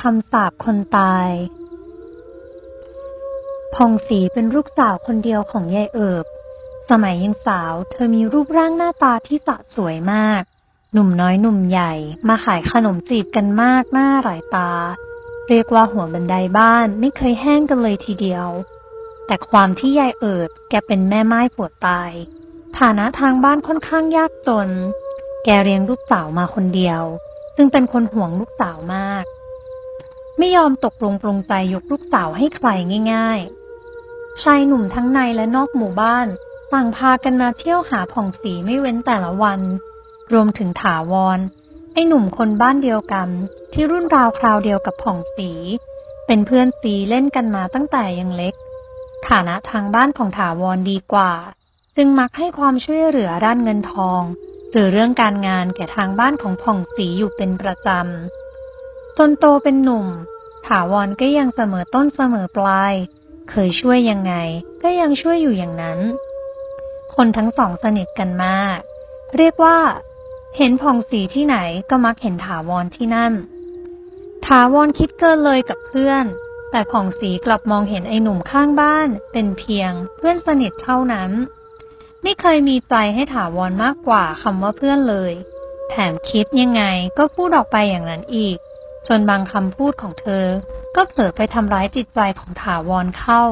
คำสาปคนตายพองศรีเป็นลูกสาวคนเดียวของยายเอิบ สมัยยังสาวเธอมีรูปร่างหน้าตาที่สะสวยมาก หนุ่มน้อยหนุ่มใหญ่มาขายขนมจีบกันมากหน้าหลายตา เรียกว่าหัวบันไดบ้านไม่เคยแห้งกันเลยทีเดียว แต่ความที่ยายเอิบแกเป็นแม่ไม้ผัวตาย ฐานะทางบ้านค่อนข้างยากจน แกเลี้ยงลูกสาวมาคนเดียว ซึ่งเป็นคนห่วงลูกสาวมาก ไม่ยอมตกลงปรงใจยกลูกสาวให้ใครง่าย ๆ ชายหนุ่มทั้งในและนอกหมู่บ้าน ต่างพากันมาเที่ยวหาผ่องสีไม่เว้นแต่ละวัน รวมถึงถาวร ไอ้หนุ่มคนบ้านเดียวกัน ที่รุ่นราวคราวเดียวกับผ่องสี เป็นเพื่อนสีเล่นกันมาตั้งแต่ยังเล็ก ฐานะทางบ้านของถาวรดีกว่า จึงมักให้ความช่วยเหลือด้านเงินทอง หรือเรื่องการงานแก่ทางบ้านของผ่องสีอยู่เป็นประจำจนโตเป็นหนุ่ม ถาวรก็ยังเสมอต้นเสมอปลาย เคยช่วยยังไง ก็ยังช่วยอยู่อย่างนั้น คนทั้งสองสนิทกันมาก เรียกว่า เห็นผ่องสีที่ไหนก็มักเห็นถาวรที่นั่น ถาวรคิดเกินเลยกับเพื่อน แต่ผ่องสีกลับมองเห็นไอ้หนุ่มข้างบ้าน เป็นเพียงเพื่อนสนิทเท่านั้น ไม่เคยมีใจให้ถาวรมากกว่าคำว่าเพื่อนเลย แถมคิดยังไงก็พูดออกไปอย่างนั้นอีก จนบางคำพูดของเธอ ก็เผลอไปทำร้ายจิตใจของถาวรเข้า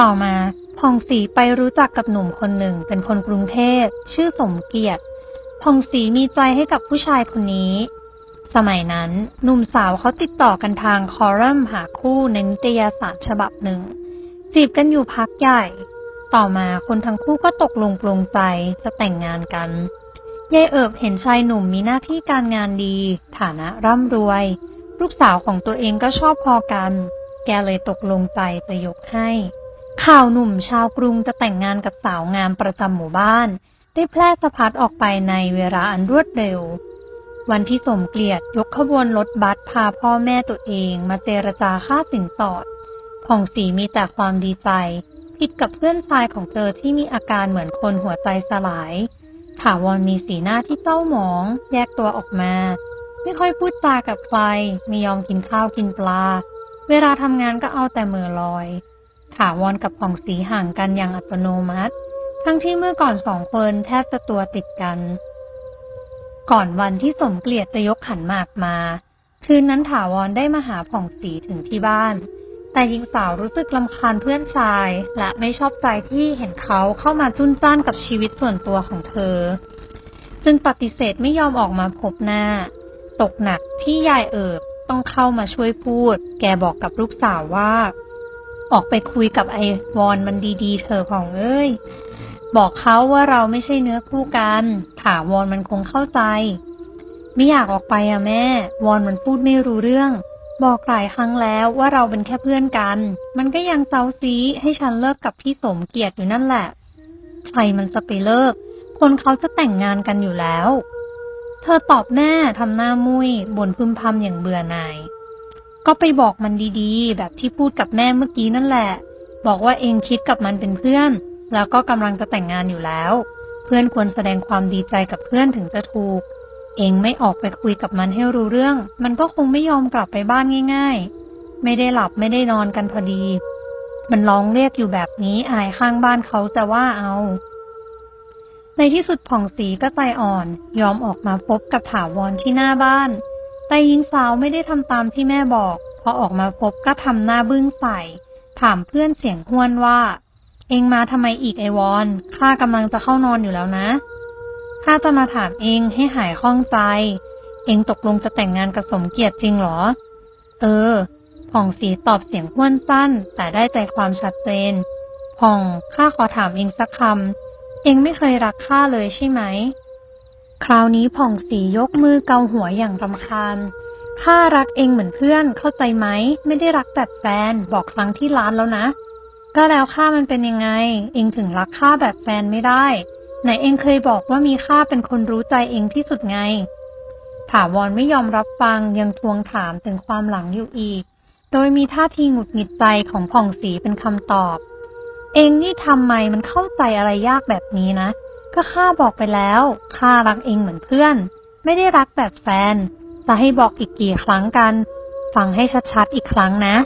ต่อมาพองศรีไปรู้จักกับหนุ่มคนหนึ่งเป็นคนกรุงเทพ ชื่อสมเกียรติพองศรีมีใจให้กับผู้ชายคนนี้ สมัยนั้นหนุ่มสาวเขาติดต่อกันทางคอรัมน์หาคู่ในนิตยสารฉบับหนึ่งจีบกันอยู่พักใหญ่ ต่อมาคนทั้งคู่ก็ตกลงปลงใจจะแต่งงานกัน ยายเอิบเห็นชายหนุ่มมีหน้าที่การงานดี ฐานะร่ำรวย ลูกสาวของตัวเองก็ชอบพอกัน แกเลยตกลงใจจะยกให้ ข่าวหนุ่มชาวกรุงจะแต่งงานกับสาวงามประจำหมู่บ้าน ได้แพร่สะพัดออกไปในเวลาอันรวดเร็ว วันที่สมเกลียดยกขบวนรถบัสพาพ่อแม่ตัวเองมาเจรจาค่าสินสอดผ่องศรีมีแต่ความดีใจ ผิดกับเพื่อนชายของเธอที่มีอาการเหมือนคนหัวใจสลาย ถาวรมีสีหน้าที่เศร้าหมอง แยกตัวออกมา ไม่ค่อยพูดจากับใครไม่ยอมกินข้าวกินปลา เวลาทำงานก็เอาแต่เมือลอย ถาวรกับผ่องสีห่างกันอย่างอัตโนมัติ ทั้งที่เมื่อก่อนสองคนแทบจะตัวติดกัน ก่อนวันที่สมเกลียดจะยกขันหมากมา คืนนั้นถาวรได้มาหาผ่องสีถึงที่บ้าน แต่หญิงสาวรู้สึกลำคาญเพื่อนชาย และไม่ชอบใจที่เห็นเขาเข้ามาจุนจ้านกับชีวิตส่วนตัวของเธอ จึงปฏิเสธไม่ยอมออกมาพบหน้า ตกหนักที่ยายเอิบต้องเข้ามาช่วยพูด แกบอกกับลูกสาวว่า ออกไปคุยกับไอวอนมันดีๆเธอของเอ้ย บอกเขาว่าเราไม่ใช่เนื้อคู่กัน ถาวรมันคงเข้าใจ ไม่อยากออกไปอะแม่ วอนมันพูดไม่รู้เรื่อง บอกหลายครั้งแล้วว่าเราเป็นแค่เพื่อนกัน มันก็ยังเซาซีให้ฉันเลิกกับพี่สมเกียรติอยู่นั่นแหละ ใครมันจะไปเลิก คนเขาจะแต่งงานกันอยู่แล้ว เธอตอบแม่ทำหน้ามุย้ยบ่นพึมพำอย่างเบื่อหน่าย ก็ไปบอกมันดีๆ แบบที่พูดกับแม่เมื่อกี้นั่นแหละ บอกว่าเองคิดกับมันเป็นเพื่อน แล้วก็กำลังจะแต่งงานอยู่แล้ว เพื่อนควรแสดงความดีใจกับเพื่อนถึงจะถูก เองไม่ออกไปคุยกับมันให้รู้เรื่อง มันก็คงไม่ยอมกลับไปบ้านง่าย ๆ ไม่ได้หลับไม่ได้นอนกันพอดี มันร้องเรียกอยู่แบบนี้อายข้างบ้านเขาจะว่าเอา ในที่สุดผ่องศรีก็ใจอ่อน ยอมออกมาพบกับถาวรที่หน้าบ้าน แต่หญิงสาวไม่ได้ทำตามที่แม่บอก พอออกมาพบก็ทำหน้าบึ้งใส่ ถามเพื่อนเสียงห้วนว่า เองมาทำไมอีกไอวอนข้ากำลังจะเข้านอนอยู่แล้วนะ ข้าจะมาถามเองให้หายข้องใจ เองตกลงจะแต่งงานกับสมเกียรติจริงหรอ เออ ผ่องสีตอบเสียงห้วนสั้น แต่ได้ใจความชัดเจน ผ่องข้าขอถามเองสักคำ เองไม่เคยรักข้าเลยใช่ไหม คราวนี้ผ่องสียกมือเกาหัวอย่างรำคาญ ข้ารักเองเหมือนเพื่อน เข้าใจไหม ไม่ได้รักแบบแฟน บอกครั้งที่ร้านแล้วนะ ก็แล้วข้ามันเป็นยังไง เองถึงรักข้าแบบแฟนไม่ได้ ไหนเองเคยบอกว่ามีข้าเป็นคนรู้ใจเองที่สุดไง ถาวรไม่ยอมรับฟังยังทวงถามถึงความหลังอยู่อีก โดยมีท่าทีหงุดหงิดใจของผ่องศรีเป็นคำตอบ เองนี่ทำไมมันเข้าใจอะไรยากแบบนี้นะ ก็ข้าบอกไปแล้วข้ารักเองเหมือนเพื่อน ไม่ได้รักแบบแฟน จะให้บอกอีกกี่ครั้งกัน ฟังให้ชัดๆอีกครั้งนะ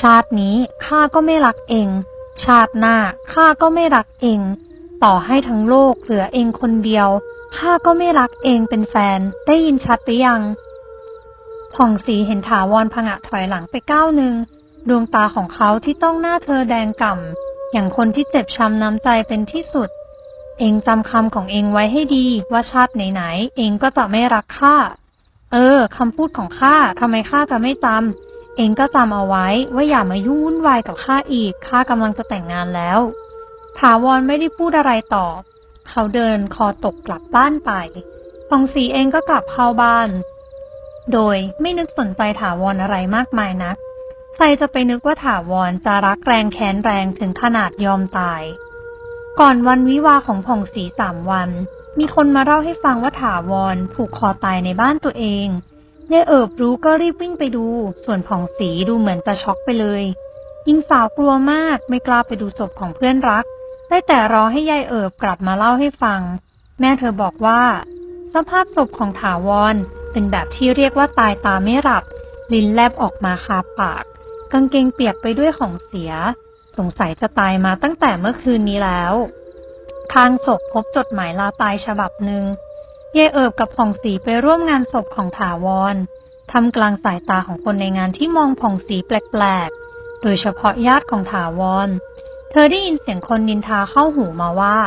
ชาตินี้ข้าก็ไม่รักเอง ชาติหน้าข้าก็ไม่รักเอง ต่อให้ทั้งโลกเหลือเองคนเดียว ข้าก็ไม่รักเองเป็นแฟน ได้ยินชัดหรือยัง ผ่องศรีเห็นถาวรผงะถอยหลังไปก้าวหนึ่ง ดวงตาของเขาที่ต้องหน้าเธอแดงก่ำ อย่างคนที่เจ็บช้ำน้ำใจเป็นที่สุด เองจำคำของเองไว้ให้ดีว่าชาติไหนๆ เองก็จะไม่รักข้า เออคำพูดของข้าทำไมข้าจะไม่จำเองก็จำเอาไว้ว่าอย่ามายุ่งวุ่นวายกับข้าอีก ข้ากำลังจะแต่งงานแล้ว ถาวรไม่ได้พูดอะไรตอบ เขาเดินคอตกกลับบ้านไปผ่องศรีเองก็กลับเข้าบ้าน โดยไม่นึกสนใจถาวรอะไรมากมายนัก ใครจะไปนึกว่าถาวรจะรักแรงแค้นแรงถึงขนาดยอมตาย ก่อนวันวิวาของผ่องศรีสามวัน มีคนมาเล่าให้ฟังว่าถาวรผูกคอตายในบ้านตัวเองยายเอิบรู้ก็รีบวิ่งไปดู ส่วนผ่องศรีดูเหมือนจะช็อกไปเลยยิงสาวกลัวมากไม่กล้าไปดูศพของเพื่อนรัก ได้แต่รอให้ยายเอิบกลับมาเล่าให้ฟัง แม่เธอบอกว่า สภาพศพของถาวรเป็นแบบที่เรียกว่าตายตาไม่หลับ ลิ้นแลบออกมาคาปาก กางเกงเปียกไปด้วยของเสีย สงสัยจะตายมาตั้งแต่เมื่อคืนนี้แล้วทางศพพบจดหมายลาตายฉบับหนึ่งเย่เอิบกับผ่องศรีไปร่วมงานศพของถาวรทำกลางสายตาของคนในงานที่มองผ่องศรีแปลกๆ โดยเฉพาะญาติของถาวร เธอได้ยินเสียงคนนินทาเข้าหูมาว่า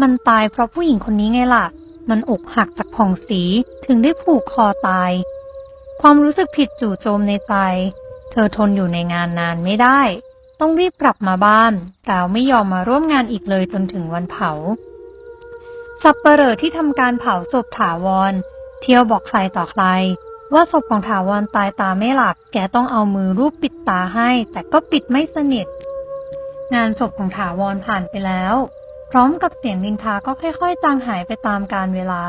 มันตายเพราะผู้หญิงคนนี้ไงล่ะ มันอกหักจากผ่องศรีถึงได้ผูกคอตาย ความรู้สึกผิดจู่โจมในใจ เธอทนอยู่ในงานนานไม่ได้ ต้องรีบกลับมาบ้านแต่ไม่ยอมมาร่วมงานอีกเลยจนถึงวันเผา สับเปลอที่ทำการเผาศพถาวร เที่ยวบอกใครต่อใครว่าศพของถาวรตายตาไม่หลับ แกต้องเอามือรูปปิดตาให้ แต่ก็ปิดไม่สนิท งานศพของถาวรผ่านไปแล้ว พร้อมกับเสียงนินทาก็ค่อย ๆ จางหายไปตามกาลเวลา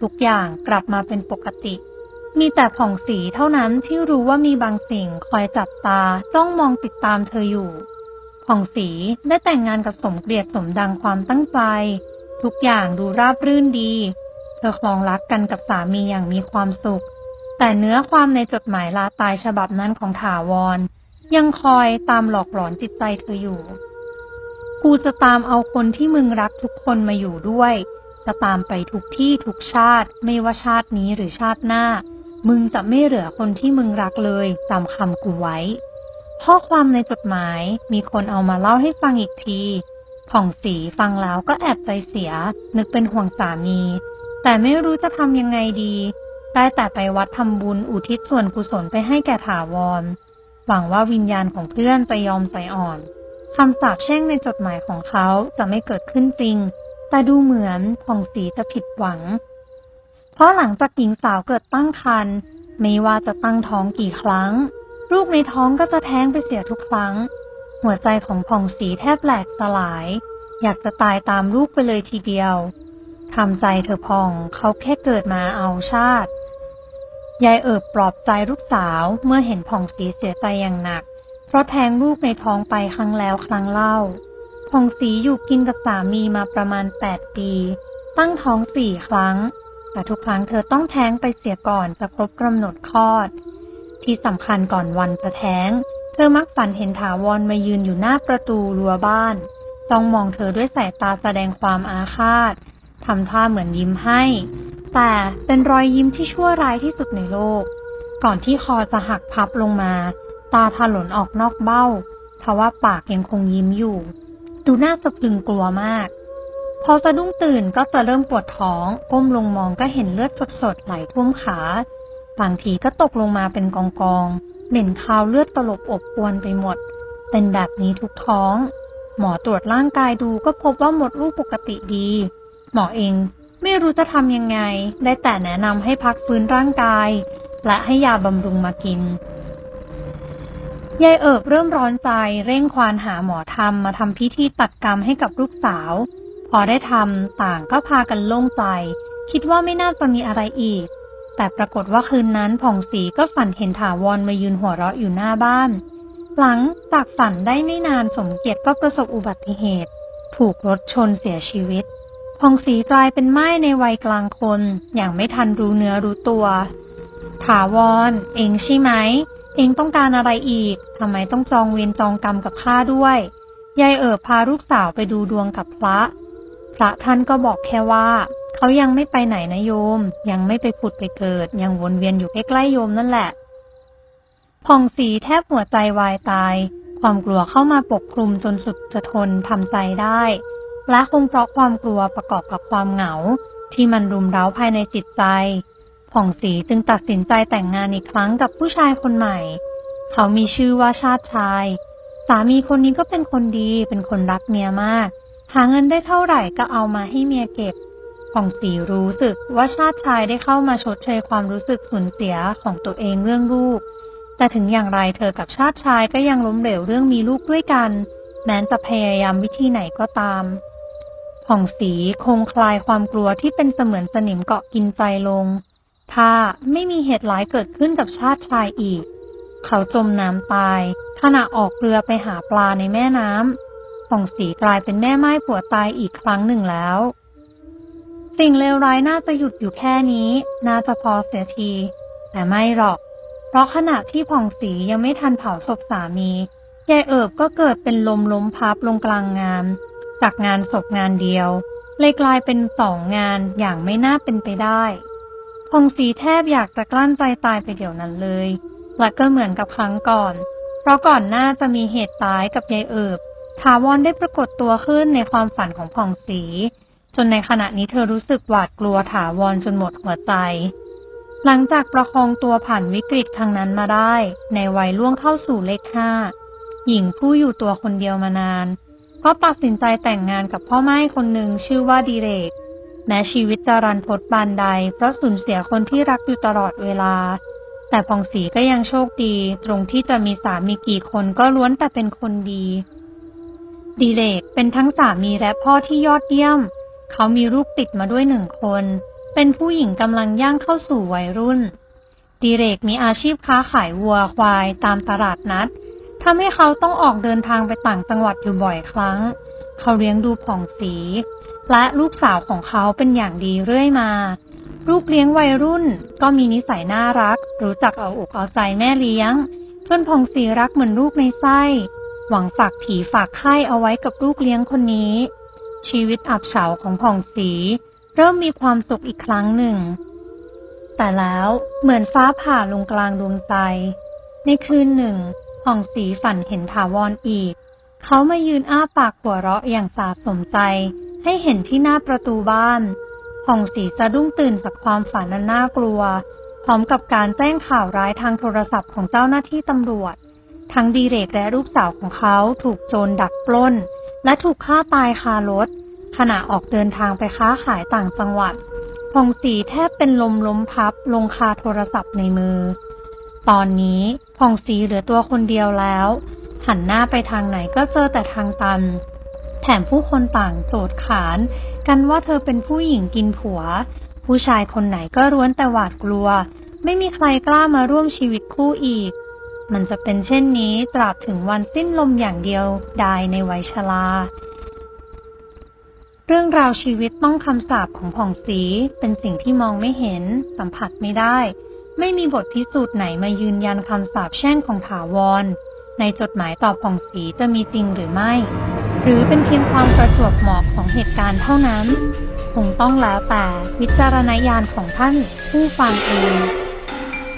ทุกอย่างกลับมาเป็นปกติ มีแต่ผ่องสีเท่านั้นที่รู้ว่ามีบางสิ่งคอยจับตาจ้องมองติดตามเธออยู่ผ่องสีได้แต่งงานกับสมเกลียดสมดังความตั้งใจ ทุกอย่างดูราบรื่นดี เธอคลองรักกันกับสามีอย่างมีความสุข แต่เนื้อความในจดหมายลาตายฉบับนั้นของถาวร ยังคอยตามหลอกหลอนจิตใจเธออยู่ กูจะตามเอาคนที่มึงรักทุกคนมาอยู่ด้วย จะตามไปทุกที่ทุกชาติ ไม่ว่าชาตินี้หรือชาติหน้า มึงจะไม่เหลือคนที่มึงรักเลยจำคำกูไว้ ข้อความในจดหมายมีคนเอามาเล่าให้ฟังอีกทีผ่องสีฟังแล้วก็แอบใจเสีย นึกเป็นห่วงสามี แต่ไม่รู้จะทำยังไงดี ได้แต่ไปวัดทำบุญอุทิศส่วนกุศลไปให้แก่ถาวร หวังว่าวิญญาณของเพื่อนจะยอมใจอ่อนคำสาปแช่งในจดหมายของเขาจะไม่เกิดขึ้นจริง แต่ดูเหมือนผ่องสีจะผิดหวัง เพราะหลังจากหญิงสาวเกิดตั้งครรภ์ไม่ว่าจะตั้งท้องกี่ครั้ง ลูกในท้องก็จะแท้งไปเสียทุกครั้ง หัวใจของผ่องสีแทบแหลกสลาย อยากจะตายตามลูกไปเลยทีเดียวทำใจเธอพองเขาแค่เกิดมาเอาชาติ ยายเอิบปลอบใจลูกสาวเมื่อเห็นผ่องสีเสียใจอย่างหนัก เพราะแทงลูกในท้องไปครั้งแล้วครั้งเล่า ผ่องสีอยู่กินกับสามีมาประมาณแปดปี ตั้งท้องสี่ครั้ง แต่ทุกครั้งเธอต้องแท้งไปเสียก่อนจะครบกำหนดคลอด ที่สำคัญก่อนวันจะแท้ง เธอมักฝันเห็นถาวรมายืนอยู่หน้าประตูรั้วบ้านจ้องมองเธอด้วยสายตาแสดงความอาฆาตทำท่าเหมือนยิ้มให้ แต่เป็นรอยยิ้มที่ชั่วร้ายที่สุดในโลก ก่อนที่คอจะหักพับลงมา ตาถลนออกนอกเบ้าทว่าปากยังคงยิ้มอยู่ ดูน่าสะพรึงกลัวมาก พอสะดุ้งตื่นก็จะเริ่มปวดท้อง ก้มลงมองก็เห็นเลือดสดๆไหลท่วมขา บางทีก็ตกลงมาเป็นกองกองเหม็นคาวเลือดตลบอบอวนไปหมด เป็นแบบนี้ทุกท้อง หมอตรวจร่างกายดูก็พบว่าหมดลูกปกติดี หมอเอง ไม่รู้จะทำยังไง ได้แต่แนะนำให้พักฟื้นร่างกาย และให้ยาบำรุงมากิน ยายเอิบเริ่มร้อนใจเร่งควานหาหมอทำมาทำพิธีตัดกรรมให้กับลูกสาว พอได้ทำต่างก็พากันโล่งใจ คิดว่าไม่น่าจะมีอะไรอีก แต่ปรากฏว่าคืนนั้นผ่องศรีก็ฝันเห็นถาวรมายืนหัวเราะอยู่หน้าบ้าน หลังจากฝันได้ไม่นานสมเกียรติก็ประสบอุบัติเหตุ ถูกรถชนเสียชีวิต ผ่องศรีกลายเป็นไม้ในวัยกลางคน อย่างไม่ทันรู้เนื้อรู้ตัว ถาวร เองใช่ไหม เองต้องการอะไรอีก ทำไมต้องจองเวรจองกรรมกับข้าด้วย ยายเอิบพาลูกสาวไปดูดวงกับพระ พระท่านก็บอกแค่ว่า เขายังไม่ไปไหนนะโยม ยังไม่ไปผุดไปเกิด ยังวนเวียนอยู่ใกล้ๆโยมนั่นแหละ ผ่องศรีแทบหัวใจวายตาย ความกลัวเข้ามาปกคลุมจนสุดจะทนทำใจได้ ละคงเพราะความกลัวประกอบกับความเหงา ที่มันรุมเร้าภายในจิตใจ ผ่องศรีจึงตัดสินใจแต่งงานอีกครั้งกับผู้ชายคนใหม่ เขามีชื่อว่าชาติชาย สามีคนนี้ก็เป็นคนดีเป็นคนรักเมียมาก หาเงินได้เท่าไหร่ก็เอามาให้เมียเก็บผ่องศรีรู้สึกว่าชาติชายได้เข้ามาชดเชยความรู้สึกสูญเสียของตัวเองเรื่องลูก แต่ถึงอย่างไรเธอกับชาติชายก็ยังล้มเหลวเรื่องมีลูกด้วยกัน แม้จะพยายามวิธีไหนก็ตาม ผ่องศรีคงคลายความกลัวที่เป็นเสมือนสนิมเกาะกินใจลง ถ้าไม่มีเหตุร้ายเกิดขึ้นกับชาติชายอีก เขาจมน้ำตาย ขณะออกเรือไปหาปลาในแม่น้ำผ่องศรีกลายเป็นแม่ไม้ผัวตายอีกครั้งหนึ่งแล้ว สิ่งเลวร้ายน่าจะหยุดอยู่แค่นี้ น่าจะพอเสียที แต่ไม่หรอก เพราะขณะที่ผ่องศรียังไม่ทันเผาศพสามียายเอิบก็เกิดเป็นลมล้มพับลงกลางงาน จากงานศพงานเดียว เลยกลายเป็นสองงานอย่างไม่น่าเป็นไปได้พงศรีแทบอยากจะกลั้นใจตายไปเดี๋ยวนั้นเลย และก็เหมือนกับครั้งก่อน เพราะก่อนหน้าจะมีเหตุตายกับยายเอิบถาวรได้ปรากฏตัวขึ้นในความฝันของผ่องศรีจนในขณะนี้เธอรู้สึกหวาดกลัวถาวรจนหมดหัวใจ หลังจากประคองตัวผ่านวิกฤตครั้งนั้นมาได้ ในวัยล่วงเข้าสู่เลขห้าหญิงผู้อยู่ตัวคนเดียวมานาน ก็ตัดสินใจแต่งงานกับพ่อไม้คนหนึ่งชื่อว่าดีเรก แม้ชีวิตจะรันทดบานใด เพราะสูญเสียคนที่รักอยู่ตลอดเวลา แต่พองศรีก็ยังโชคดี ตรงที่จะมีสามีกี่คนก็ล้วนแต่เป็นคนดี ดีเลกเป็นทั้งสามีและพ่อที่ยอดเยี่ยม เขามีลูกติดมาด้วยหนึ่งคน เป็นผู้หญิงกำลังย่างเข้าสู่วัยรุ่น ดีเรกมีอาชีพค้าขายวัวควายตามตลาดนัด ทำให้เขาต้องออกเดินทางไปต่างจังหวัดอยู่บ่อยครั้ง เขาเลี้ยงดูผ่องศรีและลูกสาวของเขาเป็นอย่างดีเรื่อยมา ลูกเลี้ยงวัยรุ่นก็มีนิสัยน่ารัก รู้จักเอาอกเอาใจแม่เลี้ยง จนผ่องศรีรักเหมือนลูกในไส้ หวังฝากผีฝากไข้เอาไว้กับลูกเลี้ยงคนนี้ ชีวิตอับเฉาของผ่องศรีเริ่มมีความสุขอีกครั้งหนึ่ง แต่แล้วเหมือนฟ้าผ่าลงกลางดวงใจ ในคืนหนึ่ง ผ่องศรีฝันเห็นถาวรออีก เขามายืนอ้าปากหัวเราะอย่างสาสมใจ ให้เห็นที่หน้าประตูบ้าน ผ่องศรีสะดุ้งตื่นจากความฝันนั้นน่ากลัว พร้อมกับการแจ้งข่าวร้ายทางโทรศัพท์ของเจ้าหน้าที่ตำรวจ ทั้งดีเรกและลูกสาวของเขาถูกโจรดักปล้น และถูกฆ่าตายคารถ ขณะออกเดินทางไปค้าขายต่างจังหวัดผ่องศีแทบเป็นลมล้มพับลงคาโทรศัพท์ในมือ ตอนนี้ ผ่องศรีเหลือตัวคนเดียวแล้ว หันหน้าไปทางไหนก็เจอแต่ทางตัน แถมผู้คนต่างโจดขาน กันว่าเธอเป็นผู้หญิงกินผัว ผู้ชายคนไหนก็ร้วนแต่หวาดกลัว ไม่มีใครกล้ามาร่วมชีวิตคู่อีก มันจะเป็นเช่นนี้ตราบถึงวันสิ้นลมอย่างเดียวดายในวัยชราเรื่องราวชีวิตต้องคำสาปของผ่องศรีเป็นสิ่งที่มองไม่เห็น สัมผัสไม่ได้ ไม่มีบทพิสูจน์ไหนมายืนยันคำสาปแช่งของถาวร ในจดหมายตอบของสีจะมีจริงหรือไม่ หรือเป็นเพียงความประจวบเหมาะของเหตุการณ์เท่านั้น คงต้องแล้วแต่วิจารณญาณของท่านผู้ฟังเอง